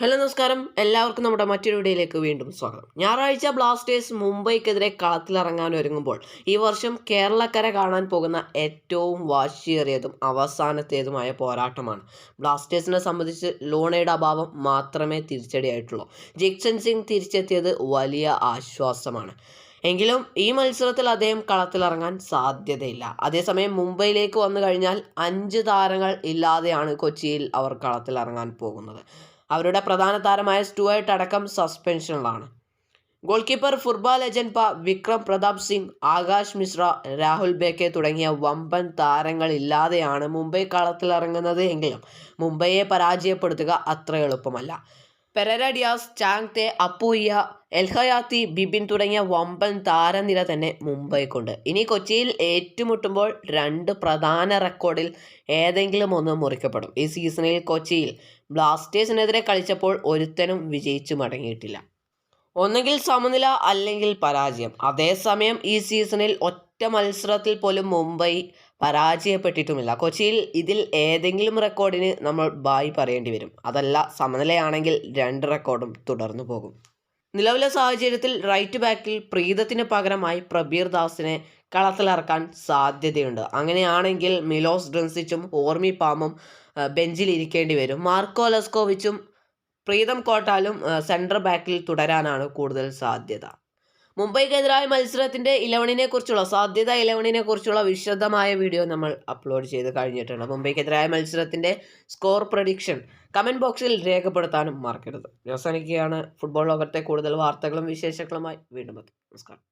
Hello നമസ്കാരം. എല്ലാവർക്കും നമ്മുടെ മറ്റൊരു വീഡിയോയിലേക്ക് വീണ്ടും സ്വാഗതം. ഞായറാഴ്ച ബ്ലാസ്റ്റേഴ്സ് മുംബൈക്കെതിരെ കളത്തിലിറങ്ങാൻ ഒരുങ്ങുമ്പോൾ ഈ വർഷം കേരളക്കര കാണാൻ പോകുന്ന ഏറ്റവും വാശിയേറിയതും അവസാനത്തേതുമായ പോരാട്ടമാണ്. ബ്ലാസ്റ്റേഴ്സിനെ സംബന്ധിച്ച് ലോണയുടെ അഭാവം മാത്രമേ തിരിച്ചടിയായിട്ടുള്ളൂ. ജിക്സൺ സിംഗ് തിരിച്ചെത്തിയത് വലിയ ആശ്വാസമാണ്. എങ്കിലും ഈ മത്സരത്തിൽ അദ്ദേഹം കളത്തിലിറങ്ങാൻ സാധ്യതയില്ല. അതേസമയം മുംബൈയിലേക്ക് വന്നു കഴിഞ്ഞാൽ അഞ്ച് താരങ്ങൾ ഇല്ലാതെയാണ് കൊച്ചിയിൽ അവർ കളത്തിലിറങ്ങാൻ പോകുന്നത്. അവരുടെ പ്രധാന താരമായ സ്റ്റുവേർട്ട് അടക്കം സസ്പെൻഷനിലാണ്. ഗോൾ കീപ്പർ ഫുട്ബോൾ പ വിക്രം പ്രതാപ് സിംഗ് ആകാശ് മിശ്ര രാഹുൽ ബേക്കെ തുടങ്ങിയ വമ്പൻ താരങ്ങൾ ഇല്ലാതെയാണ് മുംബൈ കളത്തിലിറങ്ങുന്നത് എങ്കിലും മുംബൈയെ പരാജയപ്പെടുത്തുക അത്ര എളുപ്പമല്ല. പെരര ഡിയാസ് ചാങ് തേ അപ്പുയ്യ എൽഹയാത്തി ബിബിൻ തുടങ്ങിയ വമ്പൻ താരനിര തന്നെ മുംബൈക്കുണ്ട്. ഇനി കൊച്ചിയിൽ ഏറ്റുമുട്ടുമ്പോൾ രണ്ട് പ്രധാന റെക്കോർഡിൽ ഏതെങ്കിലും ഒന്ന് മുറിക്കപ്പെടും. ഈ സീസണിൽ കൊച്ചിയിൽ ബ്ലാസ്റ്റേഴ്സിനെതിരെ കളിച്ചപ്പോൾ ഒരുത്തനും വിജയിച്ചു മടങ്ങിയിട്ടില്ല. ഒന്നുകിൽ സമനില അല്ലെങ്കിൽ പരാജയം. അതേസമയം ഈ സീസണിൽ ഒറ്റ മത്സരത്തിൽ പോലും മുംബൈ പരാജയപ്പെട്ടിട്ടുമില്ല. കൊച്ചിയിൽ ഇതിൽ ഏതെങ്കിലും റെക്കോർഡിന് നമ്മൾ ബായി പറയേണ്ടി വരും. അതല്ല സമനിലയാണെങ്കിൽ രണ്ട് റെക്കോർഡും തുടർന്നു പോകും. നിലവിലെ സാഹചര്യത്തിൽ റൈറ്റ് ബാക്കിൽ പ്രീതത്തിന് പകരമായി പ്രബീർ ദാസിനെ കളത്തിലിറക്കാൻ സാധ്യതയുണ്ട്. അങ്ങനെയാണെങ്കിൽ മിലോസ് ഡ്രൻസിച്ചും ഓർമി പാമും ബെഞ്ചിൽ ഇരിക്കേണ്ടി വരും. മാർക്കോ ലസ്കോവിച്ചും പ്രീതം കോട്ടാലും സെൻട്രൽ ബാക്കിൽ തുടരാനാണ് കൂടുതൽ സാധ്യത. മുംബൈക്കെതിരായ മത്സരത്തിന്റെ ഇലവണിനെ കുറിച്ചുള്ള സാധ്യത ഇലവണിനെ കുറിച്ചുള്ള വിശദമായ വീഡിയോ നമ്മൾ അപ്ലോഡ് ചെയ്ത് കഴിഞ്ഞിട്ടുണ്ട്. മുംബൈക്കെതിരായ മത്സരത്തിന്റെ സ്കോർ പ്രഡിക്ഷൻ കമന്റ് ബോക്സിൽ രേഖപ്പെടുത്താനും മറക്കരുത്. അവസാനിക്കുകയാണ് ഫുട്ബോൾ ലോകത്തെ കൂടുതൽ വാർത്തകളും വിശേഷങ്ങളുമായി വീണ്ടും നമസ്കാരം.